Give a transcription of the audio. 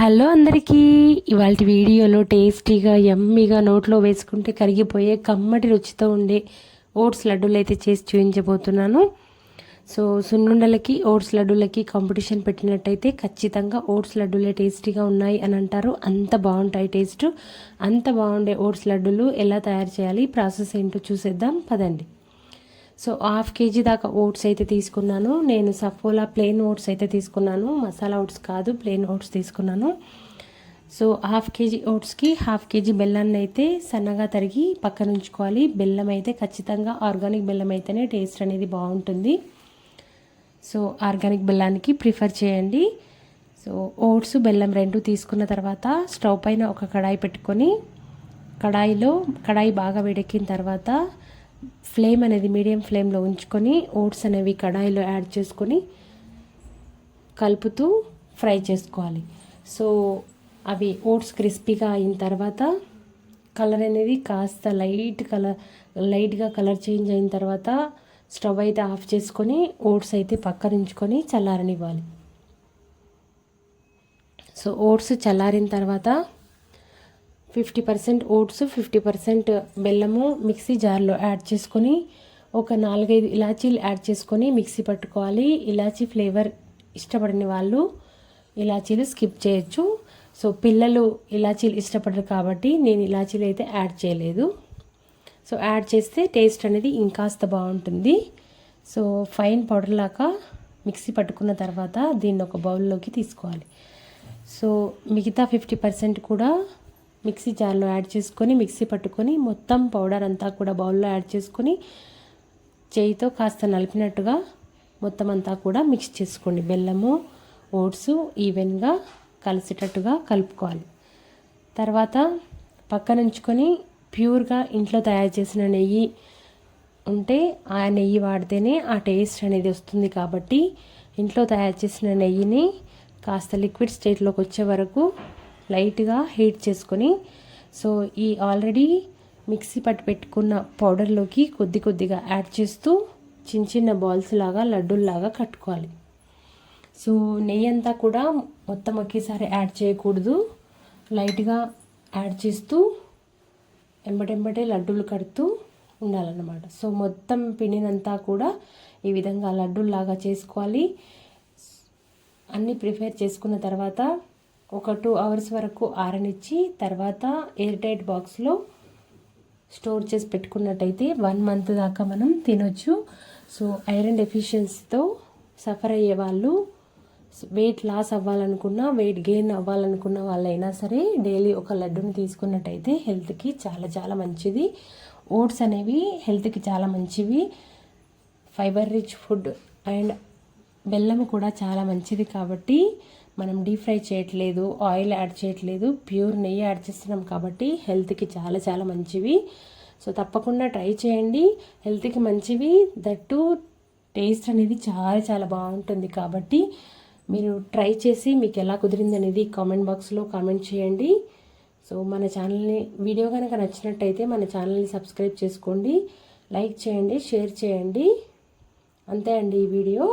Hello అందరికీ. ఇవాళ వీడియోలో టేస్టీగా ఎమ్మీగా నోట్లో వేసుకుంటే కరిగిపోయే కమ్మటి రుచితో ఉండే ఓట్స్ లడ్డూలు అయితే చేసి చూపించబోతున్నాను. సో సున్నుండలకి ఓట్స్ లడ్డూలకి కాంపిటీషన్ పెట్టినట్టయితే ఖచ్చితంగా ఓట్స్ లడ్డూలే టేస్టీగా ఉన్నాయి అని అంటారు. అంత బాగుంటాయి టేస్ట్. అంత బాగుండే ఓట్స్ లడ్డూలు ఎలా తయారు చేయాలి ప్రాసెస్ ఏంటో చూసేద్దాం. పదండి. సో హాఫ్ కేజీ దాకా ఓట్స్ అయితే తీసుకున్నాను. నేను సఫోలా ప్లెయిన్ ఓట్స్ అయితే తీసుకున్నాను. మసాలా ఓట్స్ కాదు ప్లెయిన్ ఓట్స్ తీసుకున్నాను. సో హాఫ్ కేజీ ఓట్స్కి హాఫ్ కేజీ బెల్లాన్ని అయితే సన్నగా తరిగి పక్కన ఉంచుకోవాలి. బెల్లం అయితే ఖచ్చితంగా ఆర్గానిక్ బెల్లం అయితేనే టేస్ట్ అనేది బాగుంటుంది. సో ఆర్గానిక్ బెల్లానికి ప్రిఫర్ చేయండి. సో ఓట్స్ బెల్లం రెండు తీసుకున్న తర్వాత స్టవ్ పైన ఒక కడాయి పెట్టుకొని కడాయిలో కడాయి బాగా వేడెక్కిన తర్వాత ఫ్లేమ్ అనేది మీడియం ఫ్లేమ్లో ఉంచుకొని ఓట్స్ అనేవి కడాయిలో యాడ్ చేసుకొని కలుపుతూ ఫ్రై చేసుకోవాలి. సో అవి ఓట్స్ క్రిస్పీగా అయిన తర్వాత కలర్ అనేది కాస్త లైట్ కలర్ లైట్గా కలర్ చేంజ్ అయిన తర్వాత స్టవ్ అయితే ఆఫ్ చేసుకొని ఓట్స్ అయితే పక్కనుంచుకొని చల్లారనివ్వాలి. సో ఓట్స్ చల్లారిన తర్వాత fifty percent oats fifty percent బెల్లము మిక్సీ జార్లో యాడ్ చేసుకొని ఒక నాలుగైదు ఇలాచీలు యాడ్ చేసుకొని మిక్సీ పట్టుకోవాలి. ఇలాచీ ఫ్లేవర్ ఇష్టపడిన వాళ్ళు ఇలాచీలు స్కిప్ చేయొచ్చు. సో పిల్లలు ఇలాచీలు ఇష్టపడరు కాబట్టి నేను ఇలాచీలు అయితే యాడ్ చేయలేదు. సో యాడ్ చేస్తే టేస్ట్ అనేది ఇంకాస్త బాగుంటుంది. సో ఫైన్ పౌడర్ లాగా మిక్సీ పట్టుకున్న తర్వాత దీన్ని ఒక బౌల్లోకి తీసుకోవాలి. సో మిగతా ఫిఫ్టీ పర్సెంట్ కూడా మిక్సీ జార్లో యాడ్ చేసుకొని మిక్సీ పట్టుకొని మొత్తం పౌడర్ అంతా కూడా బౌల్లో యాడ్ చేసుకొని చేయితో కాస్త నలిపినట్టుగా మొత్తం అంతా కూడా మిక్స్ చేసుకోండి. బెల్లము ఓట్స్ ఈవెన్గా కలిసేటట్టుగా కలుపుకోవాలి. తర్వాత పక్కన ఉంచుకొని ప్యూర్గా ఇంట్లో తయారు చేసిన నెయ్యి ఉంటే ఆ నెయ్యి వాడితేనే ఆ టేస్ట్ అనేది వస్తుంది కాబట్టి ఇంట్లో తయారు చేసిన నెయ్యిని కాస్త లిక్విడ్ స్టేట్లోకి వచ్చే వరకు లైట్గా హీట్ చేసుకొని సో ఈ ఆల్రెడీ మిక్సీ పట్టు పెట్టుకున్న పౌడర్లోకి కొద్ది కొద్దిగా యాడ్ చేస్తూ చిన్న చిన్న బాల్స్ లాగా లడ్డూల్లాగా కట్టుకోవాలి. సో నెయ్యి అంతా కూడా మొత్తం ఒకేసారి యాడ్ చేయకూడదు. లైట్గా యాడ్ చేస్తూ ఎంబటెంబటే లడ్డూలు కడుతూ ఉండాలన్నమాట. సో మొత్తం పిండినంతా కూడా ఈ విధంగా లడ్డూల్లాగా చేసుకోవాలి. అన్నీ ప్రిపేర్ చేసుకున్న తర్వాత ఒక టూ అవర్స్ వరకు ఆరనిచ్చి తర్వాత ఎయిర్ టైట్ బాక్స్లో స్టోర్ చేసి పెట్టుకున్నట్టయితే వన్ మంత్ దాకా మనం తినొచ్చు. సో ఐరన్ డెఫిషియన్సీతో సఫర్ అయ్యే వాళ్ళు వెయిట్ లాస్ అవ్వాలనుకున్నా వెయిట్ గెయిన్ అవ్వాలనుకున్న వాళ్ళైనా సరే డైలీ ఒక లడ్డుని తీసుకున్నట్టయితే హెల్త్కి చాలా చాలా మంచిది. ఓట్స్ అనేవి హెల్త్కి చాలా మంచివి. ఫైబర్ రిచ్ ఫుడ్ అండ్ బెల్లం కూడా చాలా మంచిది కాబట్టి మనం డీప్ ఫ్రై చేయట్లేదు ఆయిల్ యాడ్ చేయట్లేదు ప్యూర్ నెయ్యి యాడ్ చేస్తున్నాం కాబట్టి హెల్త్కి చాలా చాలా మంచివి. సో తప్పకుండా ట్రై చేయండి. హెల్త్కి మంచివి దట్టు టేస్ట్ అనేది చాలా చాలా బాగుంటుంది కాబట్టి మీరు ట్రై చేసి మీకు ఎలా కుదిరింది అనేది కామెంట్ బాక్స్లో కామెంట్ చేయండి. సో మన ఛానల్ని వీడియో కనుక నచ్చినట్టయితే మన ఛానల్ని సబ్స్క్రైబ్ చేసుకోండి లైక్ చేయండి షేర్ చేయండి. అంతే అండి ఈ వీడియో.